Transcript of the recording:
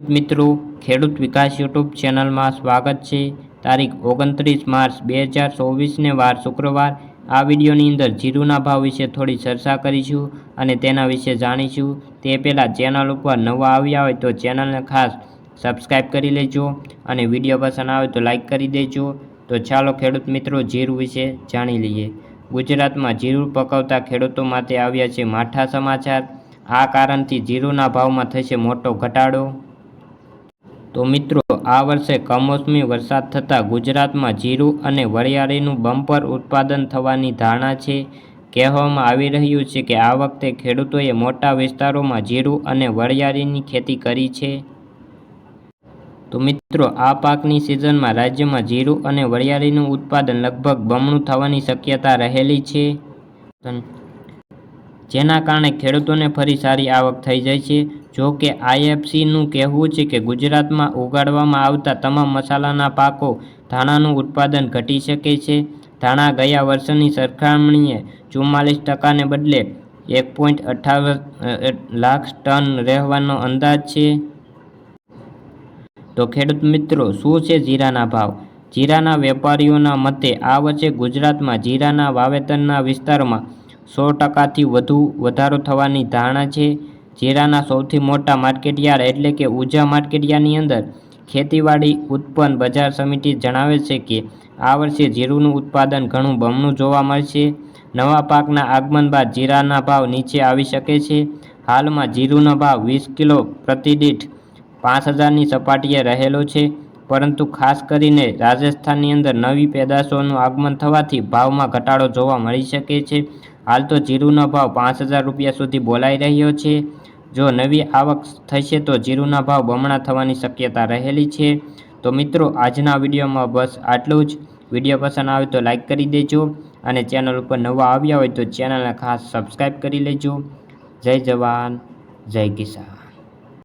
મિત્રો, ખેડૂત વિકાસ યુટ્યુબ ચેનલમાં સ્વાગત છે. તારીખ ઓગણત્રીસ માર્ચ બે હજાર ચોવીસને વાર શુક્રવાર. આ વિડીયોની અંદર જીરુના ભાવ વિશે થોડી ચર્ચા કરીશું અને તેના વિશે જાણીશું. તે પહેલાં ચેનલ ઉપર નવા આવ્યા હોય તો ચેનલને ખાસ સબસ્ક્રાઈબ કરી લેજો અને વીડિયો પસંદ આવે તો લાઈક કરી દેજો. તો ચાલો ખેડૂત મિત્રો જીરું વિશે જાણી લઈએ. ગુજરાતમાં જીરું પકવતા ખેડૂતો માટે આવ્યા છે માઠા સમાચાર. આ કારણથી જીરુના ભાવમાં થશે મોટો ઘટાડો. તો મિત્રો, આ વર્ષે કમોસમી વરસાદ થતાં ગુજરાતમાં જીરું અને વરિયાળીનું બમ્પર ઉત્પાદન થવાની ધારણા છે. કહેવામાં આવી રહ્યું છે કે આ વખતે ખેડૂતોએ મોટા વિસ્તારોમાં જીરું અને વરિયાળીની ખેતી કરી છે. તો મિત્રો, આ પાકની સિઝનમાં રાજ્યમાં જીરું અને વરિયાળીનું ઉત્પાદન લગભગ બમણું થવાની શક્યતા રહેલી છે. જેના કારણે ખેડૂતોને ફરી સારી આવક થઈ જાય છે. જો કે આઈએફસીનું કહેવું છે કે ગુજરાતમાં ઉગાડવામાં આવતા તમામ મસાલાના પાકો ધાણાનું ઉત્પાદન ઘટી શકે છે. ધાણા ગયા વર્ષની સરખામણીએ ચુમ્માલીસ ટકાને બદલે એક પોઈન્ટ અઠ્ઠાવન લાખ ટન રહેવાનો અંદાજ છે. તો ખેડૂત મિત્રો, શું છે જીરાના ભાવ? જીરાના વેપારીઓના મતે આ વચ્ચે ગુજરાતમાં જીરાના વાવેતરના વિસ્તારમાં સો ટકાથી વધુ વધારો થવાની ધારણા છે. જીરાના સૌથી મોટા માર્કેટયાર્ડ એટલે કે ઉજા માર્કેટયાર્ડની અંદર ખેતીવાડી ઉત્પન્ન બજાર સમિતિ જણાવે છે કે આ વર્ષે જીરુનું ઉત્પાદન ઘણું બમણું જોવા મળશે. નવા પાકના આગમન બાદ જીરાના ભાવ નીચે આવી શકે છે. હાલમાં જીરુનો ભાવ વીસ કિલો પ્રતિદીઠ પાંચ હજારની સપાટીએ રહેલો છે. પરંતુ ખાસ કરીને રાજસ્થાનની અંદર નવી પેદાશોનું આગમન થવાથી ભાવમાં ઘટાડો જોવા મળી શકે છે. હાલ તો જીરુનો ભાવ પાંચ હજાર રૂપિયા સુધી બોલાઈ રહ્યો છે. જો નવી આવક થશે તો જીરુના ભાવ બમણા થવાની શક્યતા રહેલી છે. તો મિત્રો, આજના વિડીયોમાં બસ આટલું જ. વીડિયો પસંદ આવે તો લાઇક કરી દેજો અને ચેનલ ઉપર નવા આવ્યા હોય તો ચેનલને ખાસ સબસ્ક્રાઈબ કરી લેજો. જય જવાન, જય કિસાન.